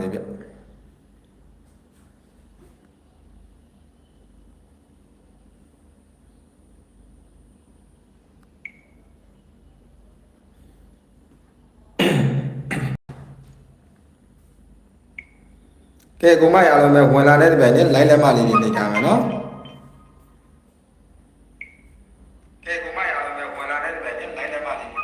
သေးဗျကဲကိုမရအောင်ပဲဝင်လာတဲ့တပည့်နဲ့လိုက်လက်မလေးတွေနေထားမယ်နော်ကဲကိုမရအောင်ပဲဝင်လာတဲ့တပည့်နဲ့လိုက်လက်မလေးတွေ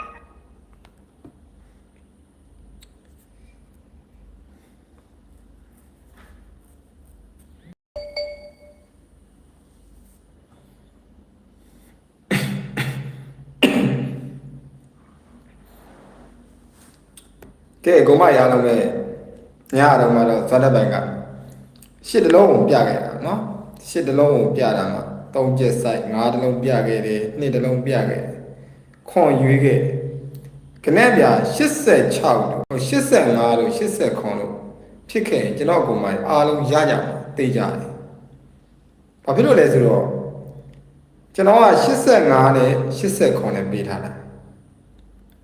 ကဲ ကိုမရအောင်ပဲညတော့မှတော့ဇွတ်တဲ့ပိုင်ကရှစ်တလုံးကိုပြခဲ့တာနော်ရှစ်တလုံးကိုပြတာမှာသုံးချက်ဆိုင်ငါးတလုံးပြခဲ့တယ်နှစ်တလုံးပြခဲ့တယ်ခွန်ရွေးခဲ့ခနဲ့ပြ86လို့85လို့89လို့ဖြစ်ခဲ့ရင်ကျွန်တော်ကိုမအားလုံးရကြမှာသိကြတယ်ဘာဖြစ်လို့လဲဆိုတော့ကျွန်တော်က85နဲ့89နဲ့ပေးထားတာ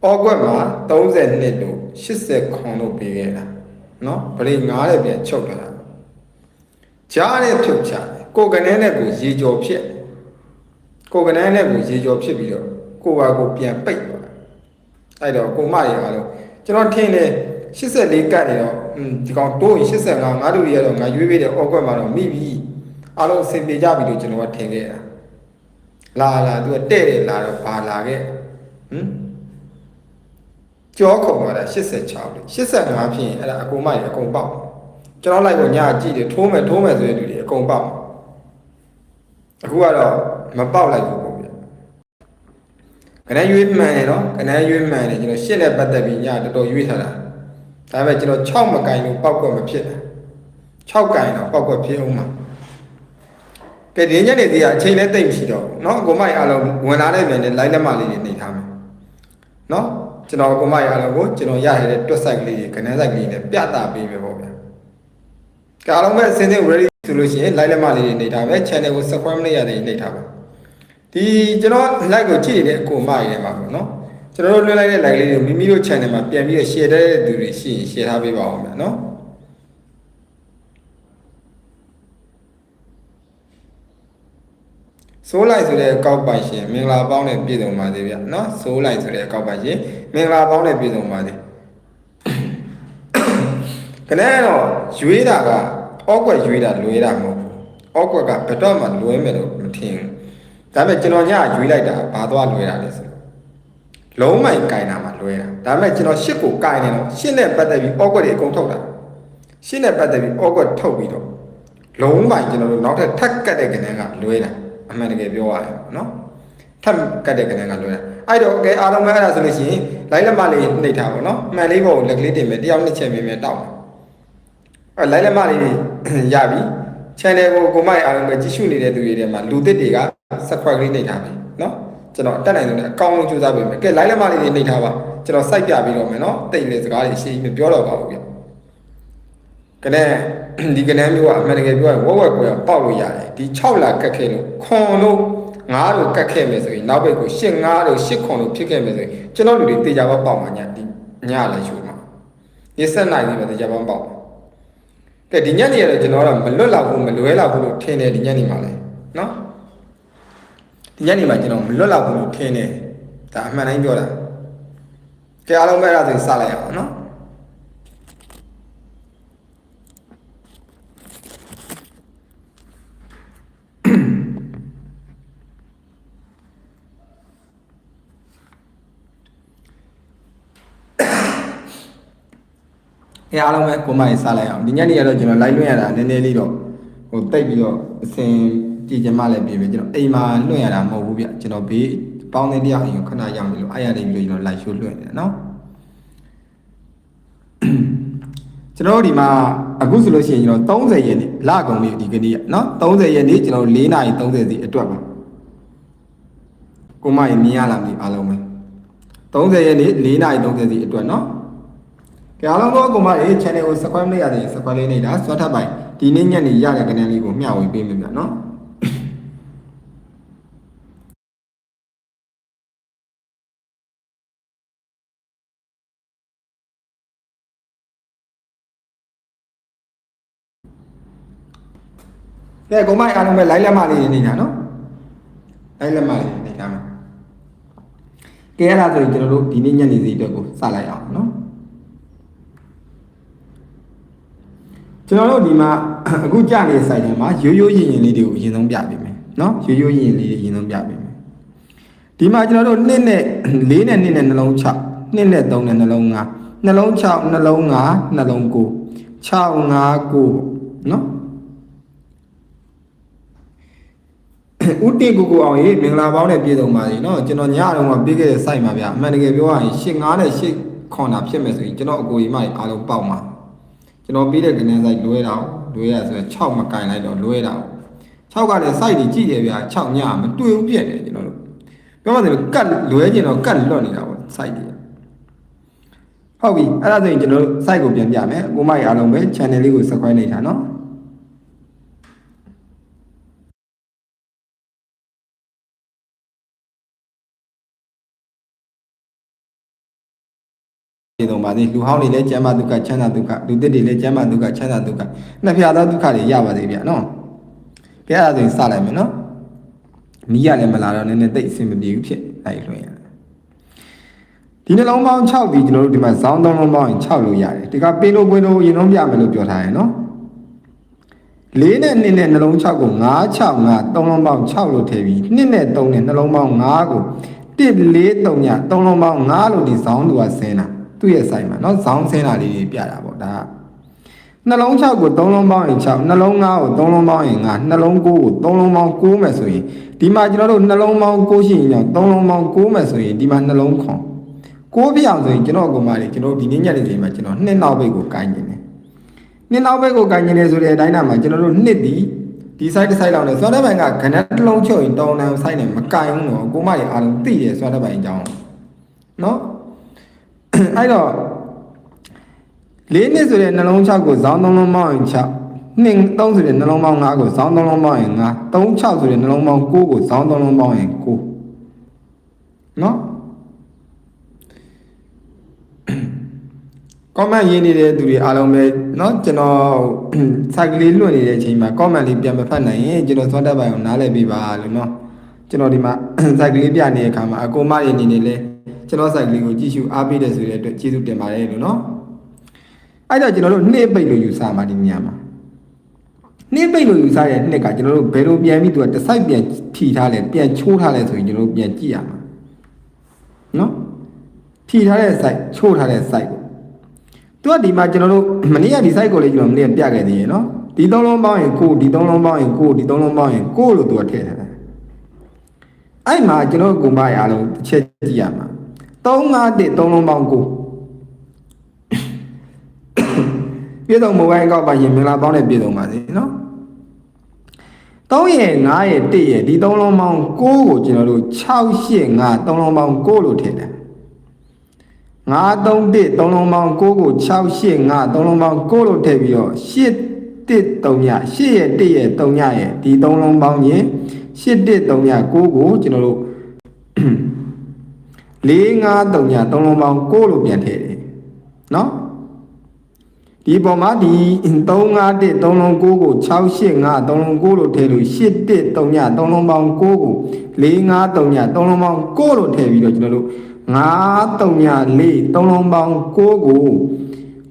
အောက်ကွက်မှာ32တို့89တို့ပေးခဲ့တာနော်ဗရိ9တဲ့ပြန်ချုပ်လာကြားတဲ့ဖြုတ်ချတယ်ကိုကနဲနဲ့ကိုရေကြော်ဖြစ်ကိုကနဲနဲ့ကိုရေကြော်ဖြစ်ပြီးတော့ကိုပါကိုပြန်ပိတ်သွားအဲ့တော့ကိုမရရတော့ကျွန်တော်ထင်တယ်84ကတ်နေတော့ဒီကောင်တိုးရင်85ငါတို့တွေကတော့ငါရွေးပေးတဲ့အောက်ကွက်မှာတော့မိပြီအလုံးစင်ပြေကြပြီလို့ကျွန်တော်ကထင်ခဲ့တာလာလာသူကတဲ့တယ်လာတော့ပါလာခဲ့ဟမ် ကြောခုံသွားတာ86လေ85ဖြစ်ရင်အဲ့ဒါအကုန်မရအကုန်ပေါက်ကျွန်တော်လိုက်ကိုညကြည့်တယ်ထိုးမယ်ထိုးမယ်ဆိုတဲ့လူတွေအကုန်ပေါက်အခုကတော့မပေါက်လိုက်ဘူးပေါ့ဗျခဏရွေးမှန်တယ်နော်ခဏရွေးမှန်တယ်ကျွန်တော်ရှစ်နဲ့ပတ်သက်ပြီးညတော်တော်ရွေးထားတာဒါပေမဲ့ကျွန်တော်6မကင်လို့ပေါက်ကွက်မဖြစ်တာ6ကင်တော့ပေါက်ကွက်ဖြစ်အောင်မှာကဲဒီညနေသေးကအချိန်လည်းတိတ်မရှိတော့ဘူးเนาะအကုန်မရအားလုံးဝင်လာတဲ့မြန်နဲ့ line လက်မလေးတွေနေထားမယ်เนาะ ကျွန်တော်ကိုမရအောင်ကိုကျွန်တော်ရရတဲ့တွက်ဆိုင်ကလေးတွေခဏဆိုင်ကလေးနဲ့ပြတာပေးမယ်ပေါ့ဗျာ။ကာလုံးမဲ့အစင်းစင်း ready ဆိုလို့ရှိရင် live လက်မလေးတွေနေထားမယ် channel ကို subscribe လုပ်ရတယ်နေထားပါဒီကျွန်တော် live ကိုကြည့်နေတဲ့အကိုမရနေမှာပေါ့နော်ကျွန်တော်တို့လွှင့်လိုက်တဲ့ live လေးတွေမိမိတို့ channel မှာပြန်ပြီးတော့ share တဲ့သူတွေရှိရင် share ထားပေးပါအောင်ဗျာနော်ဆိုးလိုက်ဆိုတဲ့အကောက်ပိုင်ရှင်မင်္ဂလာပေါင်းနဲ့ပြည့်စုံပါသေးဗျနော်ဆိုးလိုက်ဆိုတဲ့အကောက်ပိုင်ရှင် မင်္ဂလာပေါင်းနဲ့ပြည့်စုံပါသေးခဏတော့ရွေးတာကအောက်ကွက်ရွေးတာလွဲတာမဟုတ်ဘူးအောက်ကွက်ကဘယ်တော့မှလွဲမယ်လို့မထင်ဘူးဒါပေမဲ့ကျွန်တော်ညရွေးလိုက်တာဘာသွားလွဲတာလဲဆိုတော့လုံးမိုင်ကင်တာမှလွဲတာဒါပေမဲ့ကျွန်တော်ရှစ်ကိုကင်နေတော့ရှစ်နဲ့ပတ်သက်ပြီးအောက်ကွက်တွေအကုန်ထုတ်တာရှစ်နဲ့ပတ်သက်ပြီးအောက်ကွက်ထုတ်ပြီးတော့လုံးမိုင်ကျွန်တော်တို့နောက်ထပ်ထပ်ကတ်တဲ့ကနေကလွဲတာအမှန်တကယ်ပြောရရင်ပေါ့နော်ထပ်ကတ်တဲ့ကဏ္ဍကလွယ်တာ အဲ့တော့ကဲအားလုံးပဲအဲ့ဒါဆိုလို့ရှိရင်လိုက်လက်မလေးနှိပ်ထားပါနော်မှန်လေးပုံလက်ကလေးတင်မယ်တယောက်နှစ်ချက်မြင်မြင်တောက်အဲ့လိုက်လက်မလေးရပြီ channel ကိုကိုမိုက်အားလုံးပဲကြည့်ရှုနေတဲ့သူတွေထဲမှာလူသစ်တွေက subscribe လေးနှိပ်ထားပြီနော်ကျွန်တော်အတက်နိုင်ဆုံးအကောင်းဆုံးကြိုးစားပေးမယ်ကဲလိုက်လက်မလေးတွေနှိပ်ထားပါကျွန်တော်စိုက်ပြပြီးတော့မယ်နော်တိတ်လေစကားတွေရှင်းပြီးပြောတော့ပါဘူးဗျကနဲ့ဒီကနန်းမျိုးကအမှန်တကယ်ပြောရင်ဝက်ဝက်ကိုရပေါက်လို့ရတယ်ဒီ6လကတ်ခဲ့လို့ခွန်လို့ 9လို့ကတ်ခဲ့မယ်ဆိုရင်နောက်ဘက်ကို8 9လို့8ခွန်လို့ဖြစ်ခဲ့မယ်ဆိုရင်ကျွန်တော်လူတွေတေချာပေါက်ပေါက်မှာညဒီညလည်းရှူမှာဒီဆက်နိုင်နေပဲတေချာပေါက်ပေါက်ကဲဒီညနေရတော့ကျွန်တော်ကမလွတ်လောက်ဘူးမလွဲလောက်ဘူးလို့ထင်တယ်ဒီညနေမှာလဲနော်ဒီညနေမှာကျွန်တော်မလွတ်လောက်ဘူးလို့ထင်တယ်ဒါအမှန်တိုင်းပြောတာကဲအားလုံးပဲအဲ့ဒါဆိုရင်စလိုက်အောင်နော် အဲအားလုံးပဲကိုမကြီးစားလိုက်အောင်ဒီညနေရတော့ကျွန်တော် live လွှင့်ရတာနည်းနည်းလေးတော့ဟိုတိတ်ပြီးတော့အစင်ကြည်ကြမလည်းပြင်ပြီကျွန်တော်အိမ်မှာလွှင့်ရတာမဟုတ်ဘူးဗျကျွန်တော်ဘေးပေါင်းတဲ့တရားအိမ်ကိုခဏရောက်နေလို့အားရနေပြီးတော့ကျွန်တော် live show လွှင့်နေတာနော်ကျွန်တော်တို့ဒီမှာအခုဆိုလို့ရှိရင်ကျွန်တော်30ရက်နေ့လကုန်ပြီဒီကနေ့နော်30ရက်နေ့ကျွန်တော်4နာရီ30စီအတွက်ပါကိုမကြီးမြင်ရလားမသိအားလုံးပဲ30ရက်နေ့4နာရီ30စီအတွက်နော် ကြောင်လုံးတော့ကိုမလေး channel ကို subscribe လုပ်ရသေးရင် subscribe လေးနေတာဆွတ်ထပ်ပိုင်းဒီနေ့ညနေရတဲ့ကနေလေးကိုမျှဝေပေးမယ်ဗျာနော်။ဒါကိုမိုက်အားလုံးပဲ live လက်မလေးနေတာနော်။ live လက်မလေးနေတာမှာ။ကဲအဲ့ဒါဆိုရင်ကျွန်တော်တို့ဒီနေ့ညနေစီအတွက်ကိုစလိုက်အောင်နော်။ ကျွန်တော်တို့ဒီမှာအခုကြနေတဲ့ site ထဲမှာရိုးရိုးရင်ရင်လေးတွေကိုအရင်ဆုံးပြပေးမယ်နော်ရိုးရိုးရင်ရင်လေးတွေအရင်ဆုံးပြပေးမယ်ဒီမှာကျွန်တော်တို့နှစ်နဲ့လေးနဲ့နှစ်နဲ့နှလုံး6နှစ်နဲ့3နဲ့နှလုံး9နှလုံး6နှလုံး9နှလုံး9 6 9 9နော်ဦးတင်ကိုကိုအောင်ရေမင်္ဂလာပေါင်းနဲ့ပြည်စုံပါစေနော်ကျွန်တော်ညအတော့ပေးခဲ့တဲ့ site မှာဗျအမှန်တကယ်ပြောရရင်8 9နဲ့8ခွန်တာဖြစ်မယ်ဆိုရင်ကျွန်တော်အကိုကြီးမကြီးအားလုံးပေါက်မှာ ကျွန်တော်ပြီးတဲ့ကနေ site လွဲတာလွဲရဆိုရင်6မကင်လိုက်တော့လွဲတာ6ကလည်း site တွေကြည့်တယ်ဗျ6ညမတွေ့ဘူးပြက်တယ်ကျွန်တော်တို့ပြောမှဆိုကတ်လွဲကျင်တော့ကတ်လွတ်နေတာပေါ့ site တွေဟုတ်ပြီအဲ့ဒါဆိုရင်ကျွန်တော်တို့ site ကိုပြန်ပြမယ်ကိုမကြီးအားလုံးပဲ channel လေးကို subscribe လိုက်တာเေတုံပါစေလူဟောင်းတွေလည်းကျမ်းမာဒုက္ခချမ်းသာဒုက္ခလူသစ်တွေလည်းကျမ်းမာဒုက္ခချမ်းသာဒုက္ခနှစ်ဖြာသောဒုက္ခတွေရပါစေဗျာနော်ဘုရားဆိုရင်စလိုက်မယ်နော်မိရလည်းမလာတော့နည်းနည်းတိတ်အဆင်မပြေဘူးဖြစ်နိုင်လွှင့်ရဒီနှလုံးပေါင်း6ပြီးကျွန်တော်တို့ဒီမှာဇောင်းသုံးလုံးပေါင်း6လို့ရတယ်ဒီကပေးလို့ပွင့်လို့ရင်လုံးပြမယ်လို့ပြောထားတယ်နော်၄နဲ့2နဲ့နှလုံး6ကို9 6 9 3လုံးပေါင်း6လို့ထည့်ပြီး2နဲ့3နဲ့နှလုံးပေါင်း9ကို1 4 3ည3လုံးပေါင်း9လို့ဒီဇောင်းသူကဆင်းတာ သူ့ရဲ့ site မှာเนาะဇောင်းဆင်းတာလေးတွေပြတာပေါ့ဒါကနှလုံး6ကို3လုံးပေါင်းရင်6နှလုံး9ကို3လုံးပေါင်းရင်9နှလုံး9ကို3လုံးပေါင်း9မယ်ဆိုရင်ဒီမှာကျွန်တော်တို့နှလုံးပေါင်း9ရှိရင်3လုံးပေါင်း9မယ်ဆိုရင်ဒီမှာနှလုံးခွန်9ပြအောင်ဆိုရင်ကျွန်တော်အကောင်မလေးကျွန်တော်ဒီနေ့ညနေချိန်မှာကျွန်တော်နှစ်နောက်ဘိတ်ကိုကိုင်းနေတယ်နှစ်နောက်ဘိတ်ကိုကိုင်းနေတယ်ဆိုတဲ့အတိုင်းတာမှာကျွန်တော်တို့နှစ်ဒီဒီ site တစ် site လောက်နဲ့ဆွမ်းတဲ့ဘိုင်ကခဏတစ်လုံးချုပ်ရင်တောင်းတန်း site နဲ့မကိုင်းဘူးတော့ကိုမကြီးအားလုံးသိတယ်ဆွမ်းတဲ့ဘိုင်အကြောင်းเนาะ အဲ့တော့လေးနှစ်ဆိုတဲ့နှလုံး6ကိုဇောင်းသုံးလုံးပေါင်းရင်6နှစ်3ဆိုတဲ့နှလုံးပေါင်း5ကိုဇောင်းသုံးလုံးပေါင်းရင်5 3 6ဆိုတဲ့နှလုံးပေါင်း9ကိုဇောင်းသုံးလုံးပေါင်းရင်9နော်ကောမန့်ရေးနေတဲ့သူတွေအားလုံးပဲเนาะကျွန်တော်စိုက်ကလေးလွတ်နေတဲ့အချိန်မှာကောမန့်လေးပြန်မဖတ်နိုင်ရင်ကျွန်တော်သွားတတ်ပါအောင်နားလည်ပေးပါလို့เนาะကျွန်တော်ဒီမှာစိုက်ကလေးပြနေတဲ့အခါမှာအကိုမရနေနေလဲ ကျွန်တော် site လေးကိုကြည့်ရှုအားပေးတယ်ဆိုတဲ့အတွက်ကျေးဇူးတင်ပါတယ်လို့နော်အဲ့တော့ကျွန်တော်တို့နှစ်ပိတ်လို့ယူဆမှာဒီညမှာနှစ်ပိတ်လို့ယူဆတဲ့နှစ်ကကျွန်တော်တို့ဘယ်လိုပြန်ပြီးသူကတစ်စိုက်ပြန်ဖြီထားလဲပြန်ချိုးထားလဲဆိုရင်ကျွန်တော်တို့ပြန်ကြည့်ရမှာနော်ဖြီထားတဲ့ site ချိုးထားတဲ့ site ကိုသူကဒီမှာကျွန်တော်တို့မနေ့ကဒီ site ကိုလေးကျွန်တော်မနေ့ကပြခဲ့သေးရေနော်ဒီသုံးလုံးပေါင်းရင်ကိုဒီသုံးလုံးပေါင်းရင်ကိုဒီသုံးလုံးပေါင်းရင်ကိုလို့သူကထည့်ထားတယ်အဲ့မှာကျွန်တော်တို့ကွန်ပါရအောင်တစ်ချက်ကြည့်ရမှာ 3 5 1 3လုံးပေါင်းကိုပြည့်စုံမိုဘိုင်းကောက်ပါရင်မင်္ဂလာပေါင်းနဲ့ပြည့်စုံပါစေနော်3ရဲ့5ရဲ့1ရဲ့ဒီ3လုံးပေါင်း9ကိုကျွန်တော်တို့6 8 5 3လုံးပေါင်း9လို့ထည့်တယ်9 3 1 3လုံးပေါင်း9ကို6 8 5 3လုံးပေါင်း9လို့ထည့်ပြီးတော့8 1 3ည8ရဲ့1ရဲ့3ညရဲ့ဒီ3လုံးပေါင်းရင်8 1 3ည9ကိုကျွန်တော်တို့ 4 5 3ည3လုံးပေါင်း9လို့ပြန်ထည့်တယ်နော်ဒီပေါ်မှာဒီ3 5 1 3လုံး9ကို6 8 5 3လုံး9လို့ထည့်လို့8 1 3ည3လုံးပေါင်း9ကို4 5 3ည3လုံးပေါင်း9လို့ထည့်ပြီးတော့ကျွန်တော်တို့9 3ည4 3လုံးပေါင်း9ကို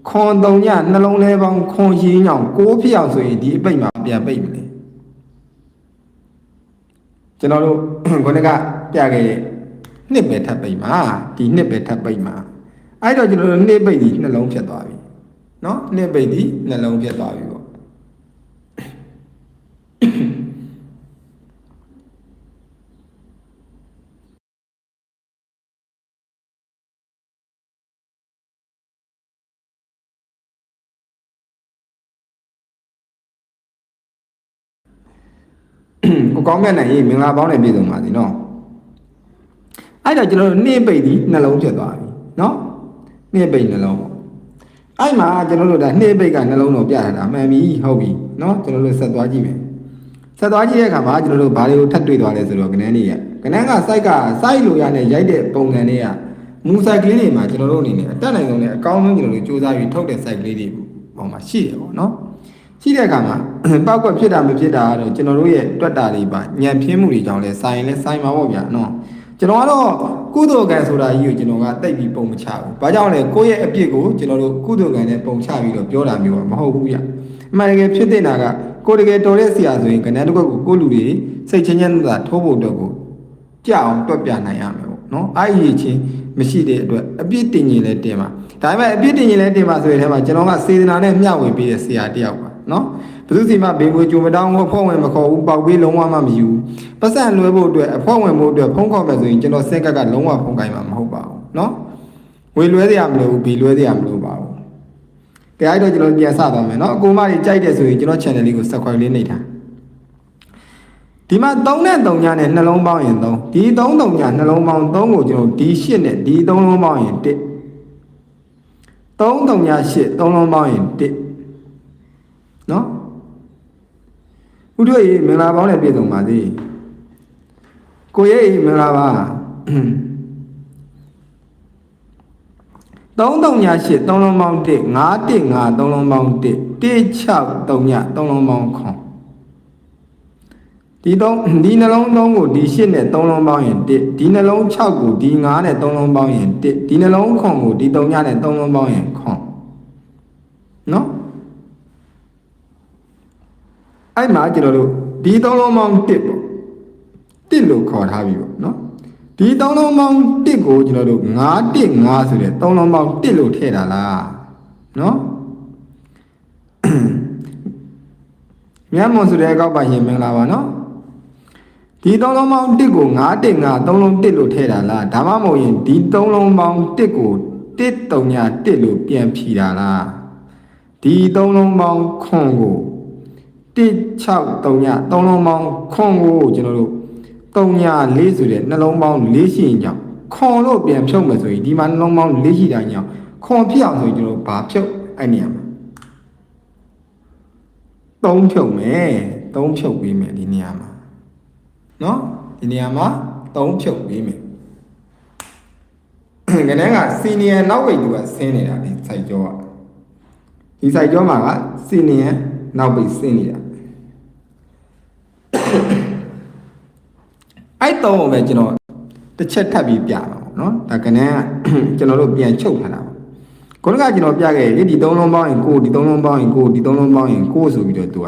ခွန်3ညနှလုံးလဲပေါင်းခွန်ရင်းညောင်9ဖြစ်အောင်ဆိုရင်ဒီအပိတ်မှာပြန်ပိတ်မလဲကျွန်တော်တို့ခုနကပြခဲ့တဲ့ နှစ်ပဲထပ်ပိတ်မှာဒီနှစ်ပဲထပ်ပိတ်မှာအဲ့တော့ကျွန်တော်တို့နှစ်ပိတ်ဒီနှလုံးဖြစ်သွားပြီနော်နှစ်ပိတ်ဒီနှလုံးဖြစ်သွားပြီပေါ့ကိုကောင်းမြတ်နိုင်ရေးမင်္ဂလာပေါင်းနဲ့ပြည့်စုံပါစေနော် အဲ့တော့ကျွန်တော်တို့နှင်းပိတ်ဒီနှလုံးဖြစ်သွားပြီနော်နှင်းပိတ်နှလုံးပေါ့အဲ့မှာကျွန်တော်တို့ဒါနှင်းပိတ်ကနှလုံးတော့ပြထားတာမှန်ပြီဟုတ်ပြီနော်ကျွန်တော်တို့ဆက်သွားကြည့်မယ်ဆက်သွားကြည့်တဲ့အခါမှာကျွန်တော်တို့ဘာတွေကိုထပ်တွေ့သွားလဲဆိုတော့ကနန်းလေးရကနန်းက site က site လိုရနဲ့ရိုက်တဲ့ပုံစံလေးကမူ site ကလေးတွေမှာကျွန်တော်တို့အနေနဲ့အတက်နိုင်ဆုံးနဲ့အကောင်းဆုံးကျွန်တော်တို့စူးစမ်းပြီးထုတ်တဲ့ site ကလေးတွေပုံမှာရှိတယ်ပေါ့နော်ရှိတဲ့အခါမှာပောက်ကွက်ဖြစ်တာမဖြစ်တာကတော့ကျွန်တော်တို့ရဲ့တွက်တာတွေပါညံပြင်းမှုတွေကြောင့်လဲဆိုင်လဲဆိုင်မှာပေါ့ဗျာနော် ကျွန်တော်ကတော့ကုသိုလ်ကံဆိုတာကြီးကိုကျွန်တော်ကတိတ်ပြီးပုံမချဘူး။ဘာကြောင့်လဲကိုယ့်ရဲ့အပြစ်ကိုကျွန်တော်တို့ကုသိုလ်ကံနဲ့ပုံချပြီးတော့ပြောတာမျိုးကမဟုတ်ဘူးဗျ။အမှန်တကယ်ဖြစ်တဲ့နာကကိုယ်တကယ်တော်တဲ့ဆရာဆိုရင်ကဏ္ဍတစ်ခုကိုကိုယ့်လူတွေစိတ်ချင်းချင်းသာထိုးဖို့အတွက်ကိုကြအောင်တွက်ပြနိုင်ရမယ်ပေါ့နော်။အဲ့ဒီချင်းမရှိတဲ့အတွက်အပြစ်တင်ရင်လည်းတင်ပါ။ဒါပေမဲ့အပြစ်တင်ရင်လည်းတင်ပါဆိုတဲ့အဲမှာကျွန်တော်ကစေတနာနဲ့မျှဝေပေးတဲ့ဆရာတစ်ယောက်ပါနော်။ ဘယ်သူစီမှဘေငွေကြုံမတောင်းဘူးအဖွဲ့ဝင်မခေါ်ဘူးပေါက်ပေးလုံးဝမှမယူဘူး။ပတ်စံလွှဲဖို့အတွက်အဖွဲ့ဝင်ဖို့အတွက်ဖုန်းခေါ်မယ်ဆိုရင်ကျွန်တော်စက်ကက်ကလုံးဝဖုန်းကိုင်မှာမဟုတ်ပါဘူးနော်။ဝေလွှဲစရာမလိုဘူးဘီလွှဲစရာမလိုပါဘူး။ကြိုက်တော့ကျွန်တော်ပြန်စသွားမယ်နော်။အကူမကြီးကြိုက်တယ်ဆိုရင်ကျွန်တော် channel လေးကို subscribe လေးနှိပ်ထား။ဒီမှာ3နဲ့3ညနဲ့နှလုံးပေါင်းရင်3ဒီ3 3ညနှလုံးပေါင်း3ကိုကျွန်တော်ဒီ8နဲ့ဒီ3လုံးပေါင်းရင်1 3 3ည8 3လုံးပေါင်းရင်1နော် ဥတို့ဤမင်္ဂလာပေါင်းနဲ့ပြည့်စုံပါစေကိုရဲ့ဤမင်္ဂလာပါ3 3ည8 3လုံးပေါင်း1 5 1 5 3လုံးပေါင်း1 1 6 3ည3လုံးပေါင်း9ဒီ3ဒီနှလုံး3ကိုဒီ8နဲ့3လုံးပေါင်းရင်1ဒီနှလုံး6ကိုဒီ9နဲ့3လုံးပေါင်းရင်1ဒီနှလုံး9ကိုဒီ3ညနဲ့3လုံးပေါင်းရင်9 အဲ့မှာကျွန်တော်တို့ဒီ3လုံးပေါင်း1ပေါ့1လို့ခေါ်ထားပြီပေါ့နော်ဒီ3လုံးပေါင်း1ကိုကျွန်တော်တို့9 1 5ဆိုတဲ့3လုံးပေါင်း1လို့ထည့်တာလားနော်မြန်မွန်ဆိုတဲ့အကောက်ပါရင်မင်္ဂလာပါနော်ဒီသုံးလုံးပေါင်း1ကို9 1 9 3လုံး1လို့ထည့်တာလားဒါမှမဟုတ်ရင်ဒီ3လုံးပေါင်း1ကို1 3ည1လို့ပြန်ဖြီတာလားဒီ3လုံးပေါင်းခွန်ကို 1 6 3ည3လုံးပေါင်းခွန်ကိုကျွန်တော်တို့3ည4ဆိုတဲ့နှလုံးပေါင်း4ရှိရင်ကြောင့်ခွန်လို့ပြန်ဖြုတ်မယ်ဆိုရင်ဒီမှာနှလုံးပေါင်း4ရှိတာကြောင့်ခွန်ဖြစ်အောင်ဆိုရင်ကျွန်တော်ဘာဖြုတ်အဲ့နေရာမှာ3ဖြုတ်မယ်3ဖြုတ်ပေးမယ်ဒီနေရာမှာနော်ဒီနေရာမှာ3ဖြုတ်ပေးမယ်ခဏကစီနီယံနောက်ဝိတ်သူကဆင်းနေတာဒီစိုက်ကြောကဒီစိုက်ကြောမှာကစီနီယံနောက်ဝိတ်ဆင်းနေတာ အဲ့တော့ပဲကျွန်တော်တစ်ချက်ထပ်ပြီးပြပါမယ်နော်ဒါကနန်းကကျွန်တော်တို့ပြန်ချုပ်ထားတာပါခုနကကျွန်တော်ပြခဲ့လေဒီ၃လုံးပေါင်းရင်ကိုဒီ၃လုံးပေါင်းရင်ကိုဒီ၃လုံးပေါင်းရင်ကိုဆိုပြီးတော့သူက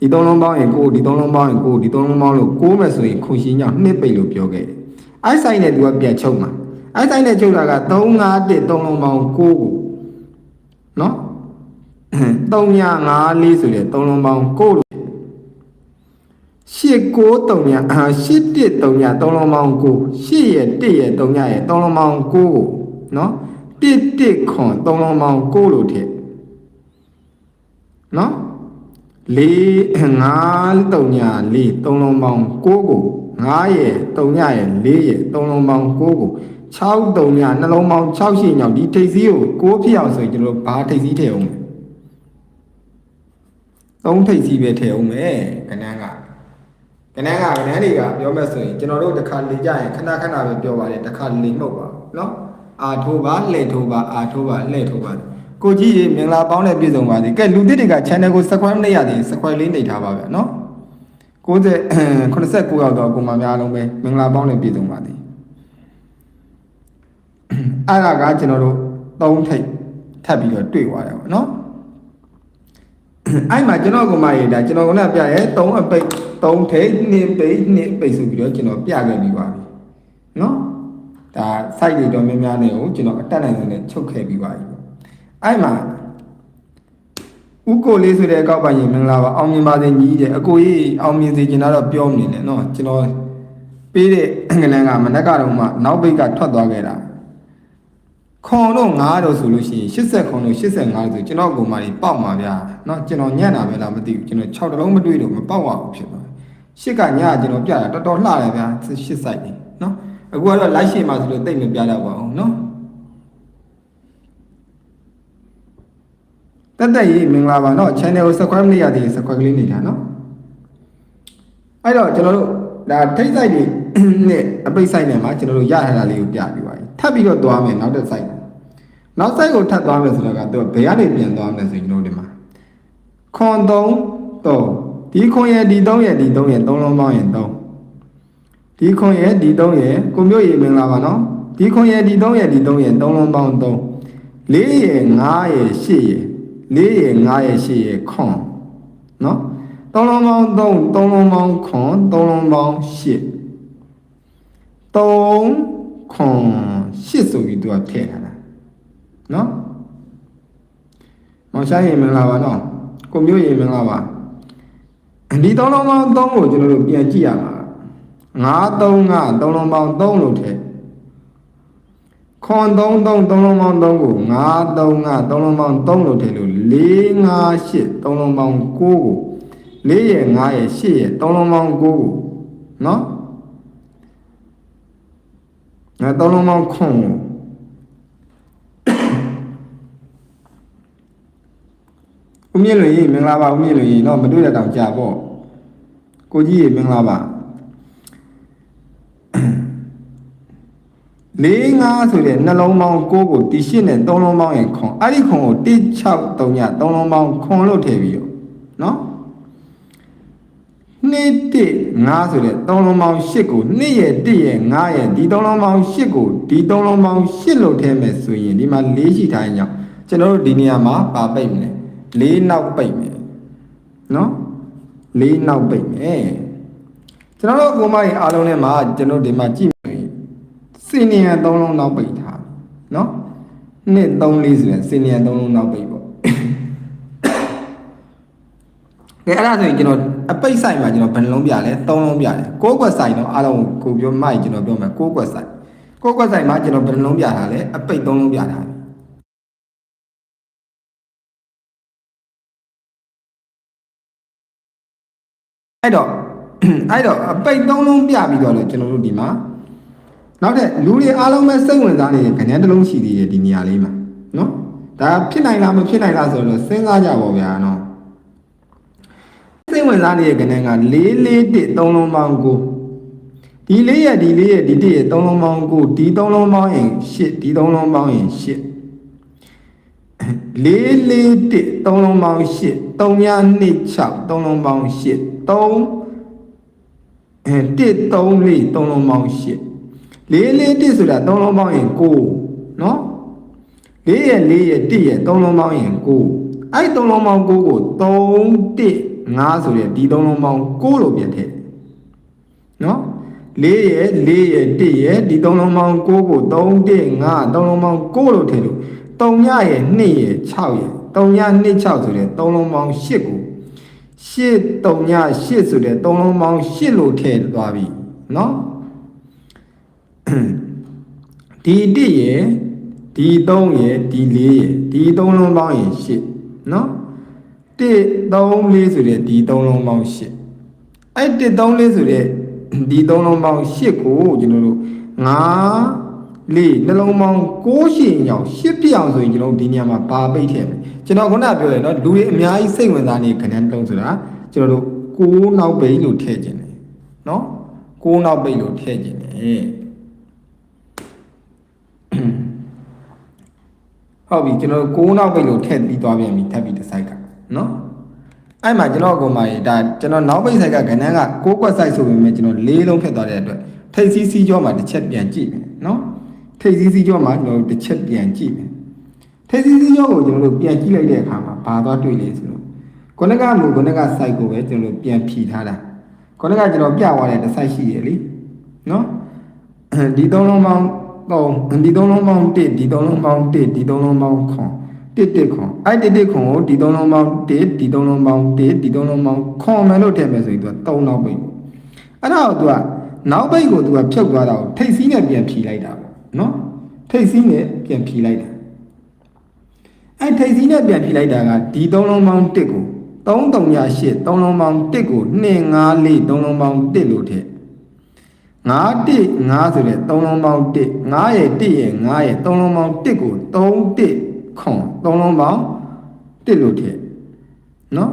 ဒီ၃လုံးပေါင်းရင်ကိုဒီ၃လုံးပေါင်းရင်ကိုဒီ၃လုံးပေါင်းလို့ကိုမယ်ဆိုရင်ခုရှင်ကြောင့်နှစ်ပိတ်လို့ပြောခဲ့တယ်အိုက်ဆိုင်နဲ့သူကပြန်ချုပ်မှာအိုက်ဆိုင်နဲ့ချုပ်တာက3 5 1 3လုံးပေါင်း9ကိုနော်3ည5 4ဆိုတဲ့3လုံးပေါင်း9လို့ရှစ်ကို 3ညအာရှစ်1 3ည3လုံးပေါင်း9ရှစ်ရဲ့1ရဲ့3ညရဲ့3လုံးပေါင်း9ကိုနော်1 1ခွန်3လုံးပေါင်း9လို့ထည့်နော်လေးငါးတုံညာလေးသုံးလုံးပေါင်း9ကို9ရဲ့တုံညာရဲ့4ရဲ့သုံးလုံးပေါင်း9ကို6တုံညာနှလုံးပေါင်း6ရှိညောင်ဒီထိပ်စည်းကို6ဖြစ်အောင်ဆိုရင်ကျွန်တော်ဘာထိပ်စည်းထည့်အောင်လဲ3ထိပ်စည်းပဲထည့်အောင်မယ်ခဏက ခဏကခဏတွေကပြောမဲ့ဆိုရင်ကျွန်တော်တို့တစ်ခါလေကြရင်ခဏခဏပဲပြောပါတယ်တစ်ခါလေနှုတ်ပါနော်အာထိုးပါလှည့်ထိုးပါအာထိုးပါလှည့်ထိုးပါကိုကြီးရေမင်္ဂလာပေါင်းနဲ့ပြည့်စုံပါစေကဲလူသစ်တွေက channel ကို subscribe လုပ်ရသေး subscribe လေးနှိပ်ထားပါဗျာနော်90 89ရောက်တော့အကုန်မများလုံးပဲမင်္ဂလာပေါင်းနဲ့ပြည့်စုံပါစေအဲ့ဒါကကျွန်တော်တို့3ထိပ်ထပ်ပြီးတော့တွေ့သွားတယ်ပေါ့နော် အဲ့မှာကျွန်တော်ကမှရေးဒါကျွန်တော်ကလည်းပြရဲ3အပိတ်3ထိပ်2ပိတ်2ပိတ်ဆိုပြီးတော့ကျွန်တော်ပြခဲ့ပြီးပါပြီနော်ဒါ site တွေတော့များများနေကိုကျွန်တော်အတက်နိုင်ဆုံးနဲ့ချုပ်ခဲ့ပြီးပါပြီအဲ့မှာဥကိုလေးဆိုတဲ့အကောက်ပိုင်ရင်မင်္ဂလာပါအောင်မြင်ပါစေညီးတဲ့အကိုကြီးအောင်မြင်စေချင်တာတော့ပြောမနေနဲ့နော်ကျွန်တော်ပေးတဲ့ငလန်ကမနက်ကတော့မှနောက်ဘိတ်ကထွက်သွားခဲ့တာ ခွန်တော့9တော့ဆိုလို့ရှိရင်80ခွန်တော့85ဆိုကျွန်တော်ကိုမှဒီပေါက်မှာဗျာနော်ကျွန်တော်ညံ့တာပဲလားမသိဘူးကျွန်တော်6တလုံးမတွေးလို့မပေါက်ရဘူးဖြစ်သွားရှစ်ကညကျွန်တော်ပြတာတော်တော်လှတယ်ဗျာရှစ်ဆိုင်နေနော်အခုကတော့ live ရှင်းမှာဆိုလို့တိတ်မပြတော့ပါဘူးနော်တက်တက်ရေးမင်္ဂလာပါเนาะ channel ကို subscribe လုပ်ရသေးရင် subscribe ကလေးနေတာเนาะအဲ့တော့ကျွန်တော်တို့ဒါထိတ် site တွေနဲ့အပိတ် site နဲ့မှာကျွန်တော်တို့ရထားတာလေးကိုပြပြီးပါပြီ ါ ထပ်ပြီးတော့သွားမယ်နောက်တစ် site နောက် site ကိုထပ်သွားမယ်ဆိုတော့ကသူကဘယ်ကနေပြန်သွားမလဲဆိုရင်ကျွန်တော်တို့ဒီမှာခွန်3 3ဒီခွန်ရဲ့ဒီ3ရဲ့ဒီ3ရဲ့3လုံးပေါင်းရင်3ဒီခွန်ရဲ့ဒီ3ရဲ့ကိုမျိုးရေမင်္ဂလာပါနော်ဒီခွန်ရဲ့ဒီ3ရဲ့ဒီ3ရဲ့3လုံးပေါင်း3 4ရဲ့5ရဲ့8ရဲ့4ရဲ့5ရဲ့8ရဲ့ခွန်နော်3လုံးပေါင်း3 3လုံးပေါင်းခွန်3လုံးပေါင်း8 3 ခွန်8ဆိုပြီးသူကထည့်ထားတာနော်မောင်ရှားရင်မင်္ဂလာပါနော်ကိုမျိုးရင်မင်္ဂလာပါဒီ3လုံးပေါင်း3ကိုကျွန်တော်တို့ပြန်ကြည့်ရမှာ9 3 5 3လုံးပေါင်း3လို့ထည့်ခွန်3 3 3လုံးပေါင်း3ကို9 3 5 3လုံးပေါင်း3လို့ထည့်လို့4 5 8 3လုံးပေါင်း9ကို4ရဲ့5ရဲ့8ရဲ့3လုံးပေါင်း9ကိုနော် ငါသုံးလုံးပေါင်းခွန်ကိုဦးမြင့်လွင်ကြီးမင်္ဂလာပါဦးမြင့်လွင်ကြီးတော့မတွေ့တဲ့တောင်ကြာပေါ့ကိုကြီးရေမင်္ဂလာပါလေးငါဆိုတဲ့နှလုံးပေါင်း9ကိုတီရှစ်နဲ့3လုံးပေါင်းရင်ခွန်အဲ့ဒီခွန်ကို1 6 3ည3လုံးပေါင်းခွန်လို့ထည့်ပြီးရောနော် နှစ်တစ်ငါဆိုတဲ့3လုံးပေါင်း8ကိုနှစ်ရဲ့တစ်ရဲ့9ရဲ့ဒီ3လုံးပေါင်း8ကိုဒီ3လုံးပေါင်း8လို့ထည့်မယ်ဆိုရင်ဒီမှာ၄ရှိထားရင်ကြောင့်ကျွန်တော်တို့ဒီနေရာမှာပါပိတ်မယ်၄နောက်ပိတ်မယ်နော်၄နောက်ပိတ်မယ်ကျွန်တော်တို့ကိုမကြီးအားလုံးထဲမှာကျွန်တော်ဒီမှာကြည့်မယ်စီနီယံ3လုံးနောက်ပိတ်ထားနော်နှစ်3 4ဆိုရင်စီနီယံ3လုံးနောက်ပိတ်ပေါ့ ကဲအဲ့ဒါဆိုရင်ကျွန်တော်အပိတ်ဆိုင်မှာကျွန်တော်ဘယ်နှလုံးပြလဲ၃လုံးပြတယ်ကိုးကွက်ဆိုင်တော့အားလုံးကိုပြောမိုက်ကျွန်တော်ပြောမယ်ကိုးကွက်ဆိုင်ကိုးကွက်ဆိုင်မှာကျွန်တော်ဘယ်နှလုံးပြထားလဲအပိတ်၃လုံးပြထားတယ်အဲ့တော့အဲ့တော့အပိတ်၃လုံးပြပြီးတော့လေကျွန်တော်တို့ဒီမှာနောက်တဲ့လူတွေအားလုံးပဲစိတ်ဝင်စားနေတဲ့ခဏတစ်လုံးရှိသေးတယ်ဒီနေရာလေးမှာနော်ဒါဖြစ်နိုင်လားမဖြစ်နိုင်လားဆိုတော့စဉ်းစားကြပါဗျာနော် စိတ်ဝင်စားနေတဲ့ကဏ္ဍက4 4 1 3လုံးပေါင်း9ဒီ4ရဲ့ဒီ4ရဲ့ဒီ1ရဲ့3လုံးပေါင်း9ဒီ3လုံးပေါင်းရင်8ဒီ3လုံးပေါင်းရင်8 4 4 1 3လုံးပေါင်း8 3ည2 6 3လုံးပေါင်း8 3အဲ1 3 4 3လုံးပေါင်း8 4 4 1ဆိုတာ3လုံးပေါင်းရင်9နော်4ရဲ့4ရဲ့1ရဲ့3လုံးပေါင်းရင်9အဲ့3လုံးပေါင်း9ကို3 1 5ဆိုတဲ့ဒီသုံးလုံးပေါင်း6လို့ပြန်ထည့်နော်4ရဲ့4ရဲ့1ရဲ့ဒီသုံးလုံးပေါင်း6ကို3 1 5သုံးလုံးပေါင်း6လို့ထည့်လို့3ညရဲ့2ရဲ့6ရဲ့3ည2 6ဆိုတဲ့သုံးလုံးပေါင်း8ကို8 3ည8ဆိုတဲ့သုံးလုံးပေါင်း8လို့ထည့်သွားပြီနော်ဒီ1ရဲ့ဒီ3ရဲ့ဒီ4ရဲ့ဒီသုံးလုံးပေါင်းရင်8နော် 1 3 4ဆိုတဲ့ဒီ3လုံးပေါင်း8အဲ့1 3 4ဆိုတဲ့ဒီ3လုံးပေါင်း8ကိုကျွန်တော်တို့9 4နှလုံးပေါင်း6ရှင်ရောက်8ပြအောင်ဆိုရင်ကျွန်တော်ဒီနေရာမှာပါပိတ်ထည့်မယ်ကျွန်တော်ခုနပြောတယ်နော်လူတွေအများကြီးစိတ်ဝင်စားနေခဏတုံးဆိုတာကျွန်တော်တို့6နောက်ပိတ်လို့ထည့်ခြင်းတယ်နော်6နောက်ပိတ်လို့ထည့်ခြင်းတယ်ဟုတ်ပြီကျွန်တော်6နောက်ပိတ်လို့ထည့်ပြီးသွားပြန်ပြီထပ်ပြီးတစ်စိုက်က နော်အဲ့မှာကျွန်တော်အကုန်မကြီးဒါကျွန်တော်နောက်ပိတ်ဆိုင်ကကဏ္ဍက6ကွက်ဆိုင်ဆိုပေမဲ့ကျွန်တော်၄လုံးဖြစ်သွားတဲ့အတွက်ထိတ်စီးစီးကြောမှာတစ်ချက်ပြန်ကြည့်မယ်နော်ထိတ်စီးစီးကြောမှာကျွန်တော်တစ်ချက်ပြန်ကြည့်မယ်ထိတ်စီးစီးကြောကိုကျွန်တော်တို့ပြန်ကြည့်လိုက်တဲ့အခါမှာဘာသွားတွေ့လဲဆိုတော့ခုနကမူခုနက site ကိုပဲကျွန်တော်တို့ပြန်ဖြီထားတာခုနကကျွန်တော်ပြသွားတဲ့တစ် site ရှိရလေနော်ဒီသုံးလုံးပေါင်း3ဒီသုံးလုံးပေါင်း1ဒီသုံးလုံးပေါင်း1ဒီသုံးလုံးပေါင်းခွန် တစ်တစ်ခွန်အဲ့တစ်တစ်ခွန်ကိုဒီသုံးလုံးပေါင်း1ဒီသုံးလုံးပေါင်း1ဒီသုံးလုံးပေါင်းခွန်မယ်လို့ထည့်မယ်ဆိုရင်သူက3နောက်ပိတ်အဲ့ဒါကိုသူကနောက်ပိတ်ကိုသူကဖြုတ်သွားတာကိုထိတ်စီးနဲ့ပြန်ဖြီလိုက်တာပေါ့နော်ထိတ်စီးနဲ့ပြန်ဖြီလိုက်တာအဲ့ထိတ်စီးနဲ့ပြန်ဖြီလိုက်တာကဒီသုံးလုံးပေါင်း1ကို3 3ည8သုံးလုံးပေါင်း1ကို2 5 4သုံးလုံးပေါင်း1လို့ထည့်9 1 5ဆိုတဲ့3လုံးပေါင်း1 9ရဲ့1ရဲ့9ရဲ့3လုံးပေါင်း1ကို3 1 ခွန်သုံးလုံးပေါင်းတစ်လို့ထည့်နော်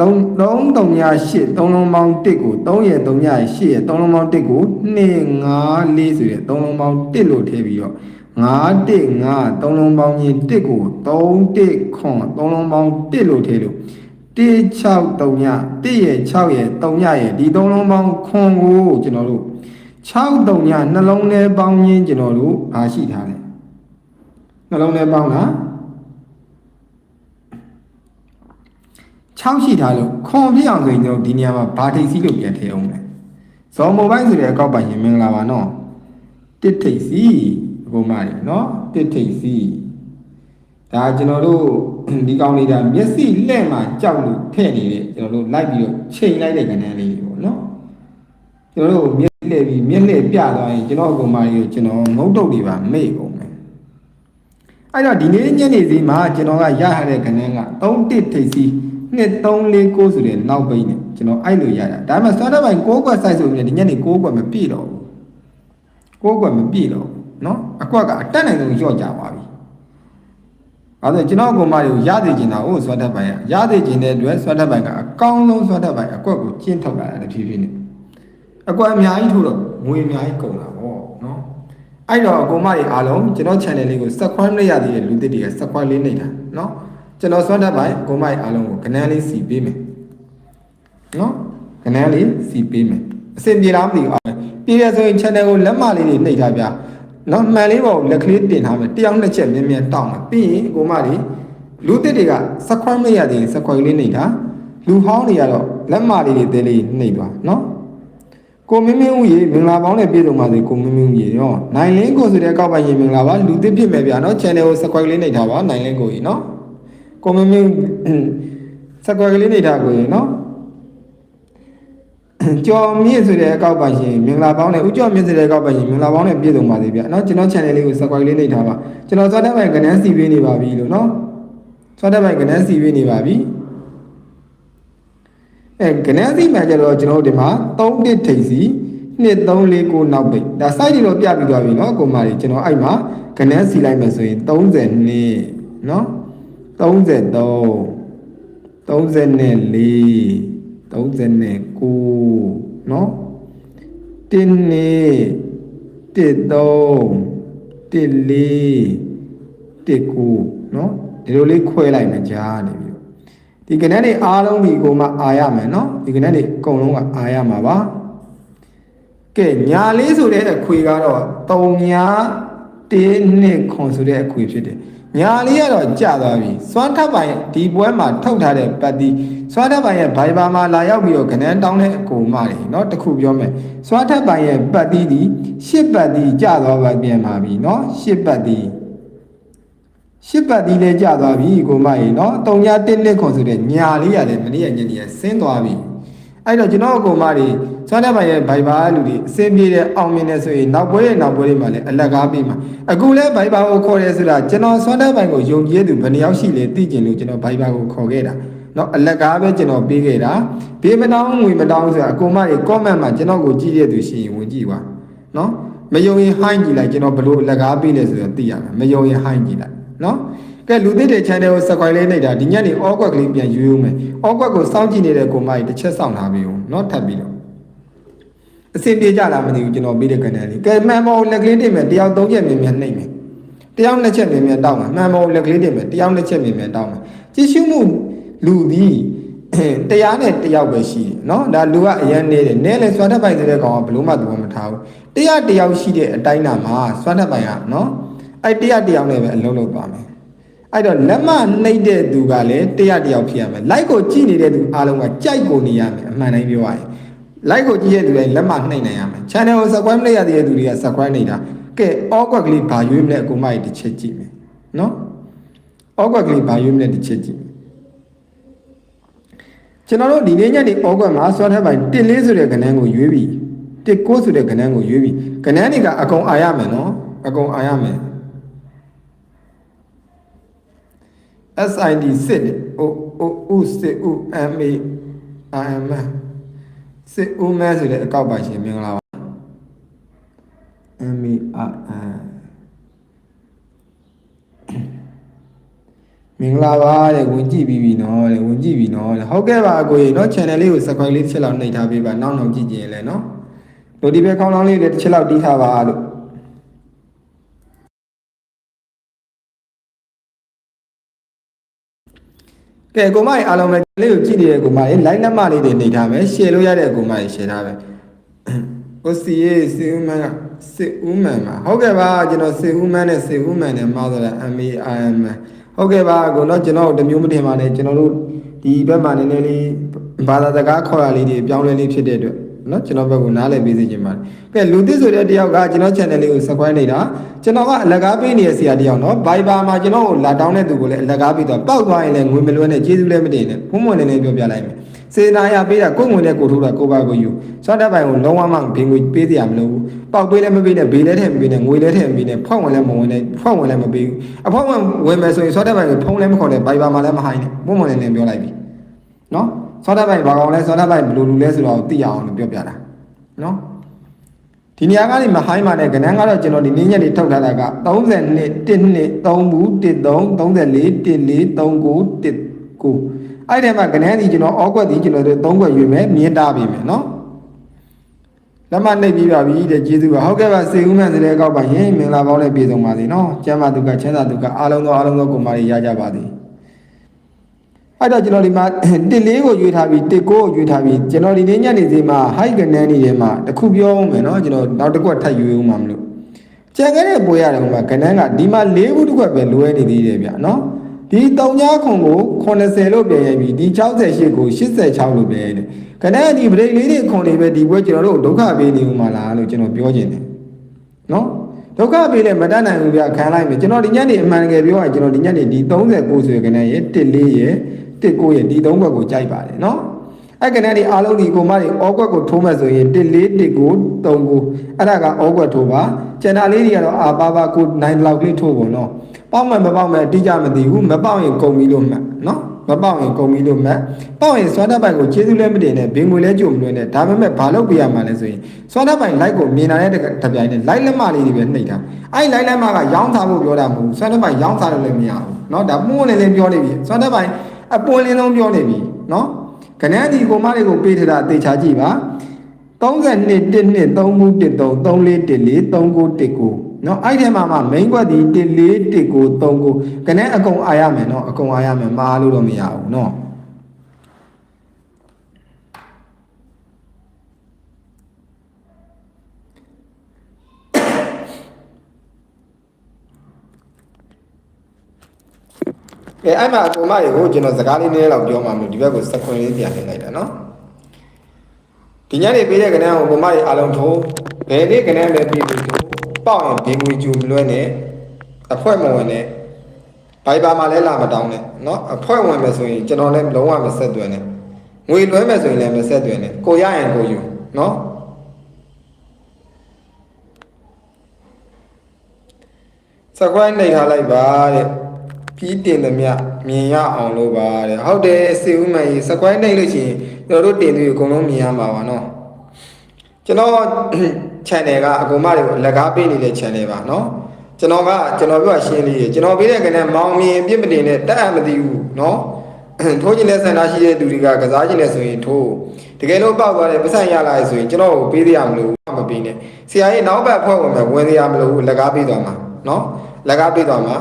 သုံးသုံးတုံညာရှစ်သုံးလုံးပေါင်းတစ်ကို3ရဲ့3ညရဲ့8ရဲ့သုံးလုံးပေါင်းတစ်ကို2 5 4ဆိုတဲ့သုံးလုံးပေါင်းတစ်လို့ထည့်ပြီးတော့9 915သုံးလုံးပေါင်းကြီး1ကို3ခွန်သုံးလုံးပေါင်း1လို့ထည့်လို့163ည1ရဲ့6ရဲ့3ညရဲ့ဒီသုံးလုံးပေါင်းခွန်ကိုကျွန်တော်တို့63ညနှလုံးထဲပေါင်းရင်းကျွန်တော်တို့အားရှိထားတယ် နှလုံးထဲပေါင်းတာ6ရှိထားလို့ခွန်ပြအောင်ဆိုရင်ကျွန်တော်ဒီနေရာမှာဘာထိပ်စီးလို့ပြန်ထည့်အောင်လဲဇော်မိုဘိုင်းဆိုတဲ့အကောက်ပိုင်ရင်မင်္ဂလာပါနော်တစ်ထိပ်စီအကုန်မရနော်တစ်ထိပ်စီဒါကျွန်တော်တို့ဒီကောင်းလေးဒါမျက်စိလက်မှာကြောက်လို့ထည့်နေတဲ့ကျွန်တော်တို့လိုက်ပြီးတော့ချိန်လိုက်တဲ့ကဏ္ဍလေးတွေပေါ့နော်ကျွန်တော်တို့မျက်လှည့်ပြီးမျက်လှည့်ပြသွားရင်ကျွန်တော်အကုန်မကြီးကိုကျွန်တော်ငုတ်တုတ်တွေပါမေ့ကုန်မယ် အဲ့တော့ဒီနေ့ညနေစီမှာကျွန်တော်ကရရတဲ့ကဏ္ဍက3တစ်ထိပ်စီနှစ်3 4 9ဆိုတဲ့နောက်ပိတ်နဲ့ကျွန်တော်အဲ့လိုရတာဒါပေမဲ့စောတဲ့ပိုင်း6ကွက် size ဆိုပြီးဒီညနေ6ကွက်မပြည့်တော့ဘူး6ကွက်မပြည့်တော့ဘူးเนาะအကွက်ကအတက်နိုင်ဆုံးလျော့ကြပါပြီအဲဒါကျွန်တော်ကောင်မတွေကိုရသေးချင်တာဟုတ်ဆွတ်တက်ပိုင်းကရသေးချင်တဲ့အတွက်ဆွတ်တက်ပိုင်းကအကောင်းဆုံးဆွတ်တက်ပိုင်းအကွက်ကိုကျင်းထုတ်လာတယ်ဖြည်းဖြည်းနဲ့အကွက်အများကြီးထိုးတော့ငွေအများကြီးကုန်တာပေါ့เนาะ အဲ့တော့အကောင်မတွေအားလုံးကျွန်တော် channel လေးကို subscribe လုပ်ရသေးတဲ့လူသစ်တွေက subscribe လေးနေတာเนาะကျွန်တော်ဆွတ်တက်ပိုင်းအကောင်မတွေအားလုံးကိုကနန်းလေးစီပေးမယ်เนาะကနန်းလေးစီပေးမယ်အဆင်ပြေလားမသိဘူးပြည်ရဆိုရင် channel ကိုလက်မလေးတွေနှိပ်ထားပြနော်မှန်လေးပေါ့လက်ကလေးတင်ထားမယ်တယောက်နှစ်ချက်မြင်းမြင်းတောက်မယ်ပြီးရင်ကိုမတွေလူတစ်တွေကစခွမ်းမရသေးရင်စခွမ်းလေးနှိပ်တာလူဟောင်းတွေကတော့လက်မလေးတွေတဲလေးနှိပ်သွားနော် ကိုမင်းမင်းဦးရေမင်္ဂလာပေါင်းနဲ့ပြည့်စုံပါစေကိုမင်းမင်းဦးရေနော်နိုင်လင်းကိုဆိုတဲ့ကောက်ပိုင်ရေမင်္ဂလာပါလူသစ်ပြစ်မယ်ဗျာနော် channel ကို subscribe လေးနှိပ်ထားပါနိုင်လင်းကိုရေနော်ကိုမင်းမင်း subscribe လေးနှိပ်ထားကိုရေနော်ကျော်မြင့်ဆိုတဲ့အကောက်ပါရှင်မင်္ဂလာပေါင်းနဲ့ဦးကျော်မြင့်ဆိုတဲ့အကောက်ပါရှင်မင်္ဂလာပေါင်းနဲ့ပြည့်စုံပါစေဗျာနော်ကျွန်တော် channel လေးကို subscribe လေးနှိပ်ထားပါကျွန်တော်သွားတဲ့ပိုင်ကနန်းစီပေးနေပါပြီလို့နော်သွားတဲ့ပိုင်ကနန်းစီပေးနေပါပြီ အဲကနန်းစီမှာကျတော့ကျွန်တော်တို့ဒီမှာ3တစ်ထိပ်စီ2 3 4 9နောက်ပိတ်ဒါ site တွေတော့ပြပြီးသွားပြီเนาะကိုမာကြီးကျွန်တော်အဲ့မှာကနန်းစီလိုက်မယ်ဆိုရင်32เนาะ33 34 39เนาะ1နှစ်1 3 1 4 1 9เนาะဒီလိုလေးခွဲလိုက်မယ်ကြားနေပြီ ီ ဒီကနန်းတွေအားလုံးဒီကိုမှအာရမယ်เนาะဒီကနန်းတွေအကုန်လုံးကအာရမှာပါကဲညာလေးဆိုတဲ့အခွေကတော့3ညာ1နှစ်ခွန်ဆိုတဲ့အခွေဖြစ်တယ်ညာလေးကတော့ကြာသွားပြီစွမ်းထပ်ပိုင်ဒီပွဲမှာထုတ်ထားတဲ့ပတ်တီစွမ်းထပ်ပိုင်ရဲ့ဘိုင်ဘာမှာလာရောက်ပြီးတော့ခဏန်းတောင်းတဲ့အကူမတွေเนาะတခုပြောမယ်စွမ်းထပ်ပိုင်ရဲ့ပတ်တီဒီရှစ်ပတ်တီကြာသွားပါပြန်ပါပြီเนาะရှစ်ပတ်တီ ရှစ်ပတ်သီးလည်းကြာသွားပြီကိုမရေနော်တုံညာတစ်နှစ်ခေါ်ဆိုတဲ့ညာလေးရတယ်မနေ့ကညနေကဆင်းသွားပြီအဲ့တော့ကျွန်တော်ကိုမတွေဆွမ်းတဲ့ပိုင်းရဲ့ဘိုင်ဘာလူတွေအစင်းပြေတဲ့အောင်မြင်တဲ့ဆိုရင်နောက်ပွဲရဲ့နောက်ပွဲလေးမှာလည်းအလက်ကားပြီးမှာအခုလဲဘိုင်ဘာကိုခေါ်တယ်ဆိုတာကျွန်တော်ဆွမ်းတဲ့ပိုင်းကိုယုံကြည်သူဘယ်နှယောက်ရှိလဲသိကျင်လို့ကျွန်တော်ဘိုင်ဘာကိုခေါ်ခဲ့တာနော်အလက်ကားပဲကျွန်တော်ပြီးခဲ့တာဘေးမတောင်းငွေမတောင်းဆိုတာအကိုမတွေ comment မှာကျွန်တော်ကိုကြည့်တဲ့သူရှိရင်ဝင်ကြည့်ပါနော်မယုံရင်ဟိုင်းကြည့်လိုက်ကျွန်တော်ဘလို့အလက်ကားပြီးလဲဆိုတော့သိရမယ်မယုံရင်ဟိုင်းကြည့်လိုက် နော်ကဲလူသစ်တဲ့ channel ကို subscribe လေးနေတာဒီညနေ all quack လေးပြန်ယူဦးမယ် all quack ကိုစောင့်ကြည့်နေတဲ့ကိုမကြီးတစ်ချက်စောင့်ထားပေးဦးနော်ထပ်ပြီးတော့အဆင်ပြေကြလားမသိဘူးကျွန်တော်ပြီးတဲ့ကနေလေးကဲမှန်မောလက်ကလေးတင်မယ်တယောက်သုံးချက်မြင်မြင်နှိမ့်မယ်တယောက်နှစ်ချက်မြင်မြင်တောက်မယ်မှန်မောလက်ကလေးတင်မယ်တယောက်နှစ်ချက်မြင်မြင်တောက်မယ်ကြည့်ရှုမှုလူသည်တရားနဲ့တယောက်ပဲရှိတယ်နော်ဒါလူကအရန်နေတယ်နဲလဲစွမ်းထက်ပိုင်ဆိုတဲ့ကောင်ကဘလို့မှသဘောမထားဘူးတရားတယောက်ရှိတဲ့အတိုင်းတာမှာစွမ်းထက်ပိုင်ကနော် အဲ့တရားတယောက်နဲ့ပဲအလုံးလုံးသွားမယ်အဲ့တော့လက်မနှိပ်တဲ့သူကလည်းတရားတယောက်ဖြစ်ရမယ်လိုက်ကိုကြည့်နေတဲ့သူအားလုံးကကြိုက်ကိုနေရမယ်အမှန်တိုင်းပြောရရင်လိုက်ကိုကြည့်တဲ့သူတိုင်းလက်မနှိပ်နိုင်ရမယ် channel ကို subscribe လုပ်ရတဲ့သူတွေက subscribe နေတာကဲ all quack ကလေးဘာရွေးမလဲအကူမကြီးတစ်ချက်ကြည့်မယ်နော် all quack ကလေးဘာရွေးမလဲတစ်ချက်ကြည့်မယ်ကျွန်တော်တို့ဒီနေ့ညနေ all quack မှာဆွဲထားပိုင်း1လေးဆိုတဲ့ကဏ္ဍကိုရွေးပြီး1 9ဆိုတဲ့ကဏ္ဍကိုရွေးပြီးကဏ္ဍတွေကအကုန်အာရမယ်နော်အကုန်အာရမယ် SID စစ်နေဟိုဟိုဥစစ်ဥ MA IM စစ်ဥမဲဆိုတဲ့အကောက်ပါရှင်မင်္ဂလာပါ MA IM မင်္ဂလာပါတဲ့ဝင်ကြည့်ပြီးပြီနော်တဲ့ဝင်ကြည့်ပြီနော်တဲ့ဟုတ်ကဲ့ပါအကိုရေနော် channel လေးကို subscribe လေးဖြစ်လောက်နှိပ်ထားပေးပါနောက်နောက်ကြည့်ကြရင်လည်းနော်တို့ဒီဘက်ခေါင်းလောင်းလေးလည်းတစ်ချက်လောက်တီးထားပါလို့ ကဲကိုမကြီးအားလုံးပဲလေးကိုကြည့်နေတဲ့ကိုမကြီး line နံပါတ်လေးတွေနေထားမယ် share လို့ရတဲ့ကိုမကြီး share ထားမယ်ကိုစီရေးစီဦးမန်ကစီဦးမန်ပါဟုတ်ကဲ့ပါကျွန်တော်စီဦးမန်နဲ့စီဦးမန်နဲ့မှားသွားတာ MAIM ဟုတ်ကဲ့ပါကိုတော့ကျွန်တော်တမျိုးမတင်ပါနဲ့ကျွန်တော်တို့ဒီဘက်မှာနည်းနည်းလေးဘာသာစကားခေါ်ရလေးတွေပြောင်းလဲလေးဖြစ်တဲ့အတွက် နော်ကျွန်တော်ဘက်ကနားလည်ပေးစေချင်ပါတယ်။ကဲလူသစ်ဆိုတဲ့တယောက်ကကျွန်တော် channel လေးကို subscribe နေတာကျွန်တော်ကအလကားပေးနေတဲ့ဆရာတယောက်နော် Viber မှာကျွန်တော်ကိုလာတောင်းတဲ့သူကိုလည်းအလကားပေးတော့ပောက်သွားရင်လည်းငွေမလွှဲနဲ့ကျေးဇူးလည်းမတင်နဲ့ဘုံမွန်လည်းလည်းပြောပြလိုက်မယ်။စေနာရပေးတာကိုယ်ငွေနဲ့ကိုထိုးတာကိုပါကိုယူစောတဲ့ပိုင်ကိုလုံးဝမှဘေးငွေပေးစရာမလိုဘူး။ပောက်ပေးလည်းမပေးနဲ့ဘေးလည်းထည့်မပေးနဲ့ငွေလည်းထည့်မပေးနဲ့ဖောက်ဝင်လည်းမဝင်နဲ့ဖောက်ဝင်လည်းမပေးဘူး။အဖောက်ဝင်ဝင်မယ်ဆိုရင်စောတဲ့ပိုင်ကိုဖုံးလည်းမခေါ်နဲ့ Viber မှာလည်းမဟိုင်းနဲ့ဘုံမွန်လည်းလည်းပြောလိုက်ပြီ။နော် စောတဲ့ပိုင်ဘာကောင်လဲစောတဲ့ပိုင်ဘယ်လိုလူလဲဆိုတော့သိရအောင်လို့ပြောပြတာ။နော်ဒီနေရာကနေမဟိုင်းမှာနဲ့ကဏ္ဍကတော့ကျွန်တော်ဒီနင်းညက်တွေထုတ်ထားတာက32 1 2 3ဘူး1 3 34 14 39 19အဲ့ဒီမှာကဏ္ဍဒီကျွန်တော်အောက်ွက်ဒီကျွန်တော်တို့3ခွက်ရွေးမယ်မြင်းတားပြီမယ်နော်လက်မနှိပ်ပြီးပါပြီတဲ့ကျေးဇူးပါဟုတ်ကဲ့ပါစေဦးမှန်စတဲ့ကောက်ပါရင်မင်္ဂလာပေါင်းနဲ့ပြည့်စုံပါစေနော်ကျမ်းမာသူကချမ်းသာသူကအားလုံးသောအားလုံးသောကိုယ်မာတွေရကြပါသည် အဲ့တော့ကျွန်တော်ဒီမှာတစ်လေးကိုရွေးထားပြီးတစ်ကိုကိုရွေးထားပြီးကျွန်တော်ဒီနေ့ညနေစီမှာ high ကနန်းနေထဲမှာတစ်ခုပြောအောင်မယ်နော်ကျွန်တော်နောက်တစ်ခွက်ထပ်ရွေးအောင်မှာမလို့ကြံခဲ့တဲ့ပွဲရတယ်ဟိုမှာကနန်းကဒီမှာ၄ခုတစ်ခွက်ပဲလွဲနေသေးတယ်ဗျနော်ဒီတုံညာခုံကို80လို့ပြန်ရပြီဒီ68ကို86လို့ပြန်ရတယ်ကနန်းကဒီဗရိတ်လေးတွေခုံနေပဲဒီပွဲကျွန်တော်တို့ဒုက္ခပေးနေဦးမှာလားလို့ကျွန်တော်ပြောချင်တယ်နော်ဒုက္ခပေးလဲမတတ်နိုင်ဘူးဗျခံလိုက်မယ်ကျွန်တော်ဒီညနေအမှန်တကယ်ပြောရင်ကျွန်တော်ဒီညနေဒီ39ဆိုရကနန်းရဲ့14ရဲ့ တစ်ကိုရဲ့ဒီသုံးဘက်ကိုကြိုက်ပါတယ်နော်အဲ့ကနေဒီအားလုံးဒီကိုမတွေအောကွက်ကိုထိုးမှဆိုရင်1 4 1ကို3ကိုအဲ့ဒါကအောကွက်ထိုးပါကျန်တာလေးတွေကတော့အာပါပါကို9လောက်လေးထိုးပုံနော်ပေါက်မှမပေါက်မှအတိအကျမသိဘူးမပေါက်ရင်ကုန်ပြီလို့မှတ်နော်မပေါက်ရင်ကုန်ပြီလို့မှတ်ပေါက်ရင်စွမ်းတတ်ပိုင်ကိုကျေးဇူးလည်းမတင်နဲ့ဘင်ငွေလည်းကြုံမလွှဲနဲ့ဒါပေမဲ့ဘာလုပ်ပြရမှာလဲဆိုရင်စွမ်းတတ်ပိုင် like ကိုမြင်လာတဲ့တပြိုင်နဲ့ like လက်မလေးတွေပဲနှိပ်တာအဲ့ like လက်မကရောင်းစားဖို့ပြောတာမဟုတ်ဘူးစွမ်းတတ်ပိုင်ရောင်းစားလို့လည်းမရဘူးเนาะဒါမှုန်းလည်းလည်းပြောနေပြီစွမ်းတတ်ပိုင် အပွင့်လင်းဆုံးပြောနေပြီနော်ကနန်းဒီကိုမတွေကိုပေးထတာအသေးချာကြည့်ပါ32 12 32 33 34 3919နော်အဲ့ထဲမှာမှ main ကွက်ဒီ1419 39ကနန်းအကုန်အာရမယ်နော်အကုန်အာရမယ်မအားလို့တော့မရဘူးနော် ကဲအဲ့မှာအကုန်မရေကိုကျွန်တော်စကားလေးနည်းနည်းလောက်ပြောမှမျိုးဒီဘက်ကိုစခွင်လေးပြန်ထည့်လိုက်တာနော်ဒီညနေပေးတဲ့ကဏ္ဍကိုအကုန်မရေအလုံးထိုးဘယ်နေ့ကဏ္ဍလဲပြီးပြီးပေါက်ရင်ဒီငွေကြူမလွဲ့နဲ့အဖွဲမဝင်နဲ့ဘိုင်ဘာမှာလည်းလာမတောင်းနဲ့နော်အဖွဲဝင်မယ်ဆိုရင်ကျွန်တော်လည်းလုံးဝမဆက်သွယ်နဲ့ငွေလွှဲမယ်ဆိုရင်လည်းမဆက်သွယ်နဲ့ကိုရရင်ကိုယူနော်စကွိုင်းနေထားလိုက်ပါတဲ့ ပြီးတင်သည်မြမြင်ရအောင်လို့ပါတဲ့ဟုတ်တယ်စေဦးမှန်ကြီးစကွိုင်းနိုင်လို့ရှိရင်ကျွန်တော်တို့တင်သူအကုန်လုံးမြင်ရမှာပါနော်ကျွန်တော် channel ကအကုန်မတွေကိုလက်ကားပေးနေတဲ့ channel ပါနော်ကျွန်တော်ကကျွန်တော်ပြောရှင်းလေးကျွန်တော်ပေးတဲ့ကနေမောင်မြင်အပြစ်မတင်နဲ့တတ်အပ်မသိဘူးနော်ထိုးခြင်းနဲ့ဆန္ဒရှိတဲ့သူတွေကကစားခြင်းနဲ့ဆိုရင်ထိုးတကယ်လို့ပေါက်သွားတယ်ပတ်စံရလာဆိုရင်ကျွန်တော်ကိုပေးရမလို့မပေးနဲ့ဆရာကြီးနောက်ဘက်ဖွဲ့ဝင်မယ်ဝင်ရမလို့လက်ကားပေးသွားမှာနော်လက်ကားပေးသွားမှာ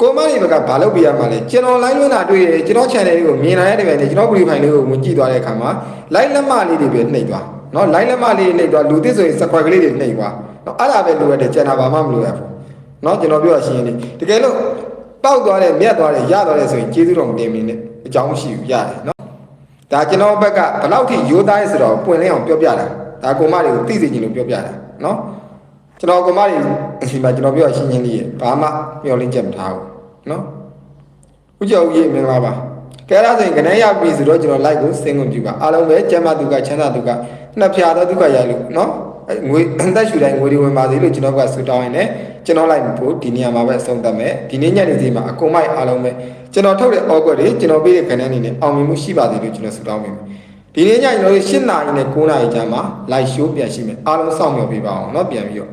ကိုမကြီးဘက်ကဘာလုပ်ပြရမှာလဲကျွန်တော် line လွှင့်တာတွေ့တယ်ကျွန်တော် channel လေးကိုမြင်လာတဲ့တပည့်နဲ့ကျွန်တော် brief file လေးကိုဝင်ကြည့်သွားတဲ့အခါမှာ line လက်မလေးတွေပဲနှိပ်သွားเนาะ line လက်မလေးနှိပ်သွားလူသစ်ဆိုရင် subscribe ကလေးတွေနှိပ်သွားเนาะအဲ့ဒါပဲလိုရတယ် channel ဘာမှမလိုရဘူးเนาะကျွန်တော်ပြောရှင်းနေတကယ်လို့ပောက်သွားတယ်မြတ်သွားတယ်ရသွားတယ်ဆိုရင်ကျေးဇူးတော်မတင်မင်းနဲ့အကြောင်းမရှိဘူးရတယ်เนาะဒါကျွန်တော်ဘက်ကဘယ်လောက်ထိရိုးသားရဲဆိုတော့ပွင့်လင်းအောင်ပြောပြတာဒါကိုမတွေကိုသိစေချင်လို့ပြောပြတာเนาะကျွန်တော်ကိုမတွေအချိန်မှာကျွန်တော်ပြောရှင်းရှင်းလေးရဘာမှမျှော်လင့်ချက်မထားဘူး เนาะဦးကျော်ဦးရေမင်္ဂလာပါကဲအဲ့ဒါဆိုရင်ကနေရပြီဆိုတော့ကျွန်တော် like ကိုစင်ကုန်ပြပါအားလုံးပဲကျမ်းမာသူကချမ်းသာသူကနှစ်ဖြာတော့သူကရလို့เนาะငွေအသက်ရှူတိုင်းငွေတွေဝင်ပါစေလို့ကျွန်တော်ကဆုတောင်းရင်လည်းကျွန်တော်လိုက်ဖို့ဒီနေရာမှာပဲအဆုံးသတ်မယ်ဒီနေ့ညနေစီမှာအကုန်မိုက်အားလုံးပဲကျွန်တော်ထုတ်တဲ့ offer တွေကျွန်တော်ပေးတဲ့ကနေအနေနဲ့အောင်မြင်မှုရှိပါစေလို့ကျွန်တော်ဆုတောင်းပေးမယ်ဒီနေ့ညကျွန်တော်တို့၈နာရီနဲ့9နာရီကြာမှာ live show ပြန်ရှိမယ်အားလုံးစောင့်မျှော်ပေးပါအောင်เนาะပြန်ပြီးတော့